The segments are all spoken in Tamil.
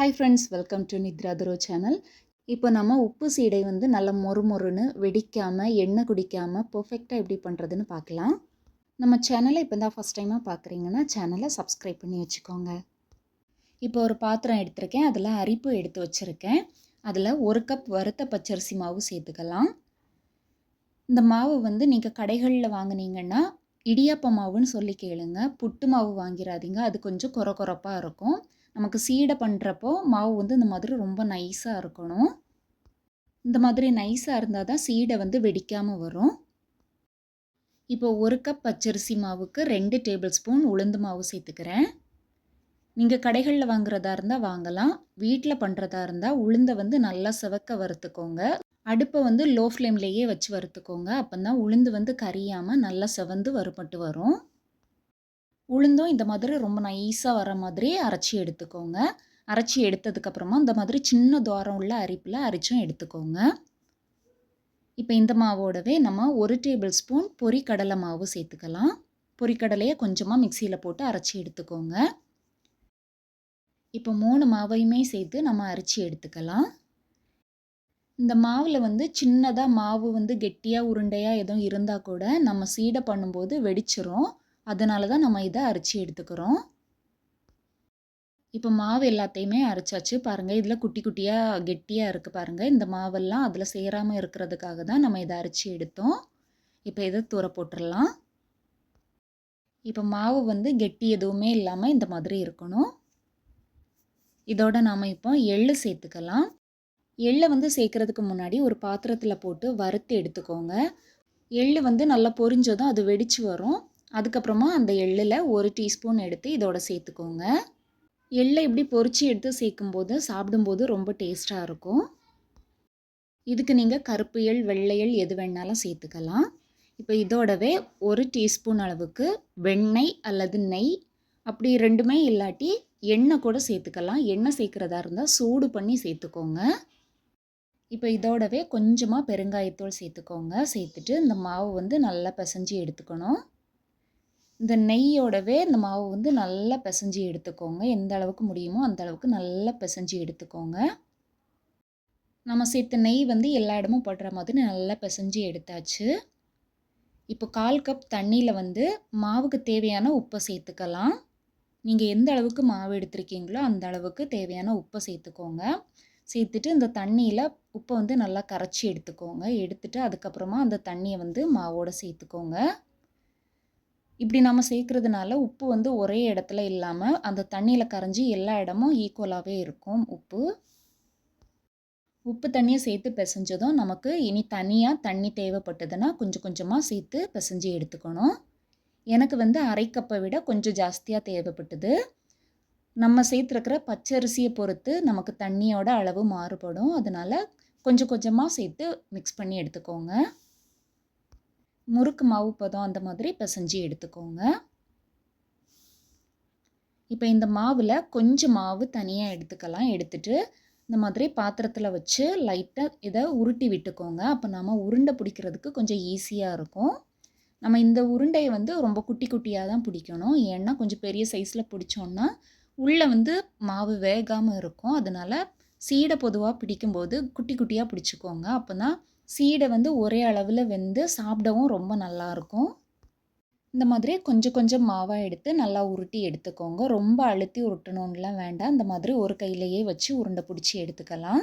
ஹாய் ஃப்ரெண்ட்ஸ் வெல்கம் டு நித்ராதுரோ சேனல் இப்போ நம்ம உப்பு சீடை வந்து நல்லா மொறு மொறுன்னு வெடிக்காமல் எண்ணெய் குடிக்காமல் பர்ஃபெக்டாக எப்படி பண்ணுறதுன்னு பார்க்கலாம். நம்ம சேனலை இப்போ தான் ஃபஸ்ட் டைமாக பார்க்குறீங்கன்னா சேனலை சப்ஸ்கிரைப் பண்ணி வச்சுக்கோங்க. இப்போ ஒரு பாத்திரம் எடுத்திருக்கேன். அதில் அரிப்பு எடுத்து வச்சுருக்கேன். அதில் ஒரு கப் வறுத்த பச்சரிசி மாவு சேர்த்துக்கலாம். இந்த மாவு வந்து நீங்கள் கடைகளில் வாங்கினீங்கன்னா இடியாப்ப மாவுன்னு சொல்லி கேளுங்க. புட்டு மாவு வாங்கிடாதீங்க அது கொஞ்சம் கொர கொரப்பாக இருக்கும். நமக்கு சீடை பண்ணுறப்போ மாவு வந்து இந்த மாதிரி ரொம்ப நைஸாக இருக்கணும். இந்த மாதிரி நைஸாக இருந்தால் தான் சீடை வந்து வெடிக்காமல் வரும். இப்போ ஒரு கப் பச்சரிசி மாவுக்கு ரெண்டு டேபிள் ஸ்பூன் உளுந்து மாவு சேர்த்துக்கிறேன். நீங்கள் கடைகளில் வாங்குறதா இருந்தால் வாங்கலாம். வீட்டில் பண்ணுறதா இருந்தால் உளுந்தை வந்து நல்லா செவக்க வறுத்துக்கோங்க. அடுப்பை வந்து லோ ஃப்ளேம்லேயே வச்சு வறுத்துக்கோங்க. அப்போ தான் உளுந்து வந்து கரியாமல் நல்லா செவந்து வறுபட்டு வரும். உளுந்தும் இந்த மாதிரி ரொம்ப நைஸாக வர மாதிரி அரைச்சி எடுத்துக்கோங்க. அரைச்சி எடுத்ததுக்கப்புறமா இந்த மாதிரி சின்ன துவாரம் உள்ள அரிப்பில் அரைச்சும் எடுத்துக்கோங்க. இப்போ இந்த மாவோடவே நம்ம ஒரு டேபிள் ஸ்பூன் பொரிக்கடலை மாவு சேர்த்துக்கலாம். பொரிக்கடலையை கொஞ்சமாக மிக்சியில் போட்டு அரைச்சி எடுத்துக்கோங்க. இப்போ மூணு மாவையுமே சேர்த்து நம்ம அரைச்சி எடுத்துக்கலாம். இந்த மாவில் வந்து சின்னதாக மாவு வந்து கெட்டியாக உருண்டையாக எதுவும் இருந்தால் கூட நம்ம சீடை பண்ணும்போது வெடிச்சிரும். அதனால தான் நம்ம இதை அரைச்சி எடுத்துக்கிறோம். இப்போ மாவு எல்லாத்தையுமே அரைச்சாச்சு. பாருங்கள் இதில் குட்டி குட்டியாக கெட்டியாக இருக்குது பாருங்கள் இந்த மாவெல்லாம் அதில் சேராமல் இருக்கிறதுக்காக தான் நம்ம இதை அரைச்சி எடுத்தோம். இப்போ இதை தூர போட்டுடலாம் இப்போ மாவு வந்து கெட்டி எதுவுமே இல்லாமல் இந்த மாதிரி இருக்கணும். இதோட நாம் இப்போ எள்ளு சேர்த்துக்கலாம். எள்ளை வந்து சேர்க்குறதுக்கு முன்னாடி ஒரு பாத்திரத்தில் போட்டு வறுத்து எடுத்துக்கோங்க. எள்ளு வந்து நல்லா பொரிஞ்சதும் அது வெடிச்சு வரும். அதுக்கப்புறமா அந்த எள்ளில் ஒரு டீஸ்பூன் எடுத்து இதோட சேர்த்துக்கோங்க. எள்ளை இப்படி பொரிச்சு எடுத்து சேர்க்கும்போது சாப்பிடும்போது ரொம்ப டேஸ்ட்டாக இருக்கும். இதுக்கு நீங்கள் கருப்பு எள் வெள்ளை எள் எது வேணாலும் சேர்த்துக்கலாம். இப்போ இதோடவே ஒரு டீஸ்பூன் அளவுக்கு வெண்ணெய் அல்லது நெய் அப்படி ரெண்டுமே இல்லாட்டி எண்ணெய் கூட சேர்த்துக்கலாம். எண்ணெய் சேர்க்குறதா இருந்தால் சூடு பண்ணி சேர்த்துக்கோங்க. இப்போ இதோடவே கொஞ்சமாக பெருங்காயத்தூள் சேர்த்துக்கோங்க. சேர்த்துட்டு இந்த மாவு வந்து நல்லா பிசைஞ்சு எடுத்துக்கணும். இந்த நெய்யோடவே இந்த மாவு வந்து நல்லா பிசைஞ்சு எடுத்துக்கோங்க. எந்த அளவுக்கு முடியுமோ அந்த அளவுக்கு நல்லா பிசைஞ்சு எடுத்துக்கோங்க. நம்ம சேர்த்த நெய் வந்து எல்லா இடமும் படுற மாதிரி நல்லா பிசைஞ்சு எடுத்தாச்சு. இப்போ கால் கப் தண்ணியில் வந்து மாவுக்கு தேவையான உப்பை சேர்த்துக்கலாம். நீங்கள் எந்த அளவுக்கு மாவு எடுத்திருக்கீங்களோ அந்த அளவுக்கு தேவையான உப்பை சேர்த்துக்கோங்க. சேர்த்துட்டு இந்த தண்ணியில் உப்பை வந்து நல்லா கரைச்சி எடுத்துக்கோங்க. எடுத்துட்டு அதுக்கப்புறமா அந்த தண்ணியை வந்து மாவோடு சேர்த்துக்கோங்க. இப்படி நம்ம சேர்க்குறதுனால உப்பு வந்து ஒரே இடத்துல இல்லாமல் அந்த தண்ணியில் கரைஞ்சி எல்லா இடமும் ஈக்குவலாகவே இருக்கும். உப்பு. உப்பு தண்ணியை சேர்த்து பிசைஞ்சதும் நமக்கு இனி தனியாக தண்ணி தேவைப்பட்டதுன்னா கொஞ்சம் கொஞ்சமாக சேர்த்து பிசைஞ்சு எடுத்துக்கணும். எனக்கு வந்து அரை கப்பை விட கொஞ்சம் ஜாஸ்தியாக தேவைப்பட்டது. நம்ம சேர்த்துருக்கிற பச்சரிசியை பொறுத்து நமக்கு தண்ணியோட அளவு மாறுபடும். அதனால் கொஞ்சம் கொஞ்சமாக சேர்த்து மிக்ஸ் பண்ணி எடுத்துக்கோங்க. முறுக்கு மாவு பதம் அந்த மாதிரி பிசைஞ்சு எடுத்துக்கோங்க. இப்போ இந்த மாவில் கொஞ்சம் மாவு தனியாக எடுத்துக்கலாம். எடுத்துட்டு இந்த மாதிரி பாத்திரத்தில் வச்சு லைட்டாக இதை உருட்டி விட்டுக்கோங்க. அப்போ நம்ம உருண்டை பிடிக்கிறதுக்கு கொஞ்சம் ஈஸியாக இருக்கும். நம்ம இந்த உருண்டையை வந்து ரொம்ப குட்டி குட்டியாக தான் பிடிக்கணும். ஏன்னா கொஞ்சம் பெரிய சைஸில் பிடிச்சோன்னா உள்ளே வந்து மாவு வேகாமல் இருக்கும். அதனால் சீடை பொதுவாக பிடிக்கும்போது குட்டி குட்டியாக பிடிச்சிக்கோங்க. அப்போ தான் சீடை வந்து ஒரே அளவில் வெந்து சாப்பிடவும் ரொம்ப நல்லாயிருக்கும் இந்த மாதிரி கொஞ்சம் கொஞ்சம் மாவாக எடுத்து நல்லா உருட்டி எடுத்துக்கோங்க. ரொம்ப அழுத்தி உருட்டணும்லாம் வேண்டாம். இந்த மாதிரி ஒரு கையிலையே வச்சு உருண்டை பிடிச்சி எடுத்துக்கலாம்.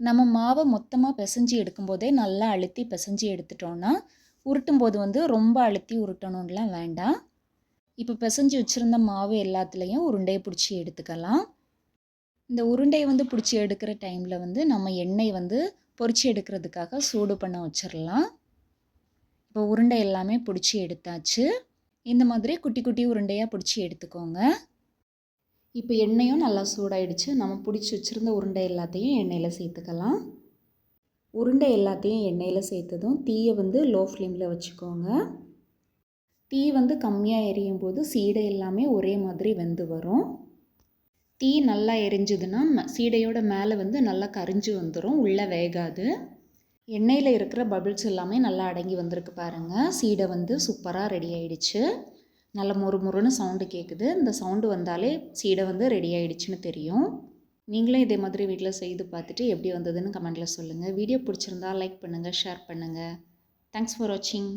நம்ம மாவை மொத்தமாக பிசைஞ்சு எடுக்கும்போதே நல்லா அழுத்தி பிசைஞ்சு எடுத்துட்டோன்னா உருட்டும் போது வந்து ரொம்ப அழுத்தி உருட்டணும்லாம் வேண்டாம். இப்போ பிசைஞ்சு வச்சுருந்த மாவு எல்லாத்துலேயும் உருண்டையை பிடிச்சி எடுத்துக்கலாம். இந்த உருண்டையை வந்து பிடிச்சி எடுக்கிற டைமில் வந்து நம்ம எண்ணெய் வந்து பொறிச்சு எடுக்கிறதுக்காக சூடு பண்ண வச்சிடலாம் இப்போ உருண்டை எல்லாமே பிடிச்சி எடுத்தாச்சு. இந்த மாதிரி குட்டி குட்டி உருண்டையாக பிடிச்சி எடுத்துக்கோங்க. இப்போ எண்ணெயும் நல்லா சூடாயிடுச்சு. நம்ம பிடிச்சி வச்சுருந்த உருண்டை எல்லாத்தையும் எண்ணெயில் சேர்த்துக்கலாம். உருண்டை எல்லாத்தையும் எண்ணெயில் சேர்த்ததும் தீயை வந்து லோ ஃப்ளேமில் வச்சுக்கோங்க. தீ வந்து கம்மியாக எரியும் போது சீடை எல்லாமே ஒரே மாதிரி வெந்து வரும். தீ நல்லா எரிஞ்சுதுன்னா சீடையோட மேலே வந்து நல்லா கரிஞ்சு வந்துடும் உள்ளே வேகாது. எண்ணெயில் இருக்கிற பபிள்ஸ் எல்லாமே நல்லா அடங்கி வந்திருக்கு பாருங்கள் சீடை வந்து சூப்பராக ரெடி ஆயிடுச்சு. நல்ல மொறு மொறுன்னு சவுண்டு கேட்குது இந்த சவுண்டு வந்தாலே சீடை வந்து ரெடி ஆயிடுச்சுன்னு தெரியும். நீங்களும் இதே மாதிரி வீட்டில் செய்து பார்த்துட்டு எப்படி வந்ததுன்னு கமெண்ட்டில் சொல்லுங்கள் வீடியோ பிடிச்சிருந்தா லைக் பண்ணுங்கள் ஷேர் பண்ணுங்கள் தேங்க்ஸ் ஃபார் வாட்சிங்